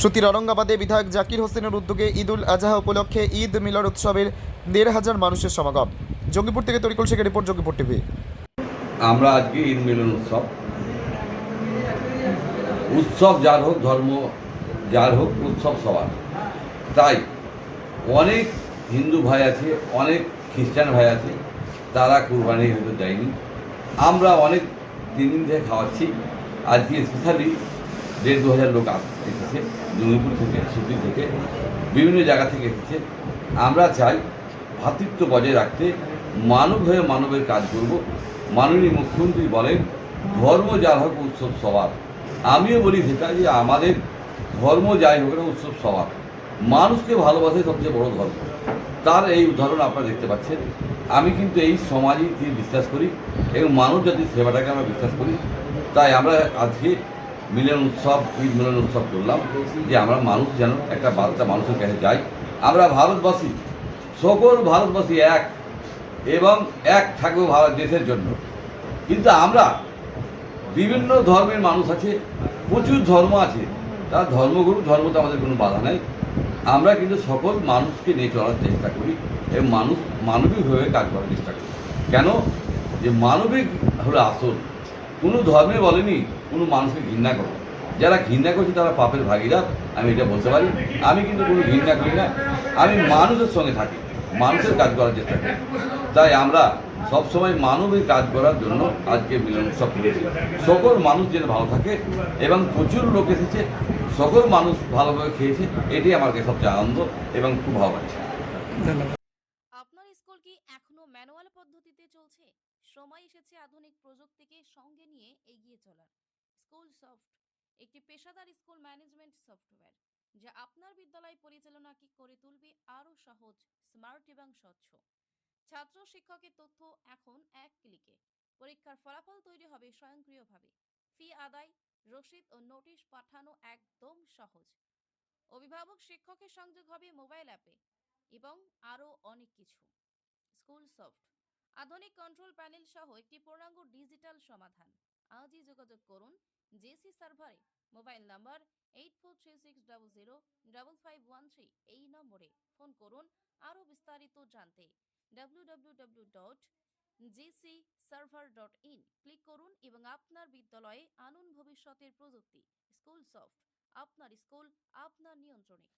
সুতির অরঙ্গাবাদে বিধায়ক জাকির হোসেনের উদ্যোগে ঈদ উল আজহা উপলক্ষে ঈদ মিলন উৎসবের দেড় হাজার মানুষের সমাগম। জঙ্গিপুর থেকে তরিকুল শেখের রিপোর্ট, জঙ্গিপুর টিভি। আমরা আজকে ঈদ মিলন উৎসব। উৎসব যার হোক, ধর্ম যার হোক, উৎসব সবার। তাই অনেক হিন্দু ভাই আছে, অনেক খ্রিস্টান ভাই আছে, তারা কুরবানি হয়তো দেয়নি। আমরা অনেক তিন দিন থেকে খাওয়াচ্ছি। আজকে স্পেশালি দেড় দু হাজার লোক এসেছে, জঙ্গিপুর থেকে সুতি থেকে, বিভিন্ন জায়গা থেকে এসেছে। আমরা চাই ভ্রাতৃত্ব বজায় রাখতে মানব হয়ে মানবের কাজ করব। মাননীয় মুখ্যমন্ত্রী বলেন, ধর্ম যার হোক, উৎসব সবার। আমিও বলি সেটা যে আমাদের ধর্ম যাই হোক না উৎসব সবার। মানুষকে ভালোবাসে সবচেয়ে বড় ধর্ম। তার এই উদাহরণ আপনারা দেখতে পাচ্ছেন। আমি কিন্তু এই সমাজই দিয়ে বিশ্বাস করি এবং মানব জাতির সেবাটাকে আমরা বিশ্বাস করি। তাই আমরা আজকে মিলন উৎসব, ঈদ মিলন উৎসব করলাম, যে আমরা মানুষ যেন একটা বার্তা মানুষের কাছে যাই। আমরা ভারতবাসী, সকল ভারতবাসী এক, এবং এক থাকবে ভারত দেশের জন্য। কিন্তু আমরা বিভিন্ন ধর্মের মানুষ আছে, প্রচুর ধর্ম আছে। তার ধর্মগুরু ধর্মতে আমাদের কোনো বাধা নেই। আমরা কিন্তু সকল মানুষকে নিয়ে চলার চেষ্টা করি, এবং মানুষ মানবিকভাবে কাজ করার চেষ্টা করি। কেন? যে মানবিক হলো আসল। কোনো ধর্মে বলেনি কোনো মানুষকে ঘৃণা করো। যারা ঘৃণা করছে তারা পাপের ভাগিদার আমি এটা বলতে পারি। আমি কিন্তু কোনো ঘৃণা করি না। আমি মানুষের সঙ্গে থাকি মানুষের কাজ করার চেষ্টা করি। তাই আমরা সবসময় মানবিক কাজ করার জন্য আজকে মিলন উৎসব করেছি সকল মানুষ যেন ভালো থাকে এবং প্রচুর লোক এসেছে সকল মানুষ ভালোভাবে খেয়েছে এটাই আমার কাছে সবচেয়ে আনন্দ এবং খুব ভালো লাগছে আপনার স্কুল কি এখনও ম্যানুয়াল পদ্ধতিতে চলছে? সময় এসেছে আধুনিক প্রযুক্তিকে সঙ্গে নিয়ে এগিয়ে চলার। স্কুল সফট, একটি পেশাদার স্কুল ম্যানেজমেন্ট সফটওয়্যার, যা আপনার বিদ্যালয় পরিচালনাকে করে তুলবে আরও সহজ, স্মার্ট এবং স্বচ্ছ। ছাত্র শিক্ষকের তথ্য এখন এক ক্লিকে। পরীক্ষার ফলাফল তৈরি হবে স্বয়ংক্রিয়ভাবে। ফি আদায়, রসিদ ও নোটিশ পাঠানো একদম সহজ। অভিভাবক শিক্ষকের সংযোগ হবে মোবাইল অ্যাপে এবং আরও অনেক কিছু। স্কুল সফট, আধুনিক কন্ট্রোল প্যানেল সহ একটি পূর্ণাঙ্গ ডিজিটাল সমাধান। আজই যোগাযোগ করুন জেসি সার্ভারে mobile number eight four three six double zero double five one three এই নম্বরে ফোন করুন আরও বিস্তারিত জানতে। W W W dot GC server dot in click করুন এবং আপনার বিদ্যালয়ে আনুন ভবিষ্যতের প্রযুক্তি, স্কুল সফট, আপনার স্কুল, আপনার নিয়ন্ত্রণে।